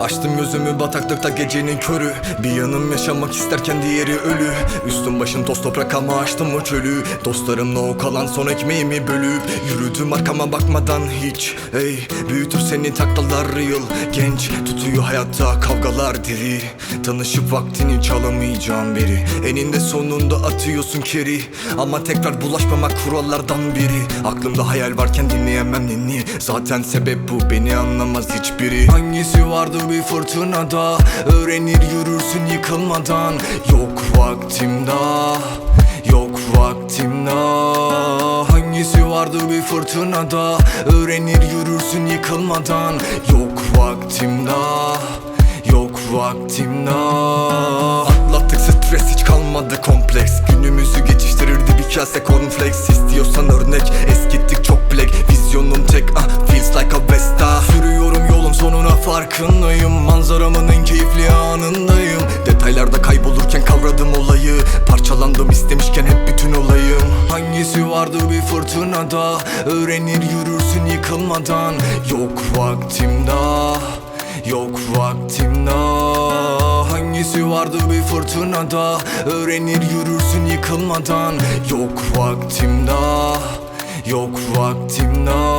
Açtım gözümü bataklıkta gecenin körü. Bir yanım yaşamak isterken diğeri ölü. Üstüm başım toz toprak ama açtım o çölü. Dostlarımla o kalan son ekmeğimi bölüp Yürüdüm arkama bakmadan hiç. Ey büyütür seni taklalar yıl. Genç tutuyor hayatta kavgalar diri. Tanışıp vaktini çalamayacağım biri Eninde sonunda atıyorsun keri. Ama tekrar bulaşmamak kurallardan biri. Aklımda hayal varken dinleyemem ninni. Zaten sebep bu beni anlamaz hiçbiri. Hangisi vardı bir fırtınada. Öğrenir yürürsün yıkılmadan. Yok vaktim daha Yok vaktim daha Hangisi vardı bir fırtınada? Öğrenir yürürsün yıkılmadan. Yok vaktim daha Yok vaktim daha Atlattık stres hiç kalmadı kompleks. Günümüzü geçiştirirdi bir kase cornflakes. İstiyorsan örnek eskittik farkındayım. Manzaramın en keyifli anındayım. Detaylarda kaybolurken kavradım olayı. Parçalandım istemişken hep bütün olayım. Hangisi vardı bir fırtınada? Öğrenir yürürsün yıkılmadan. Yok vaktim daha Yok vaktim daha Hangisi vardı bir fırtınada? Öğrenir yürürsün yıkılmadan. Yok vaktim daha Yok vaktim daha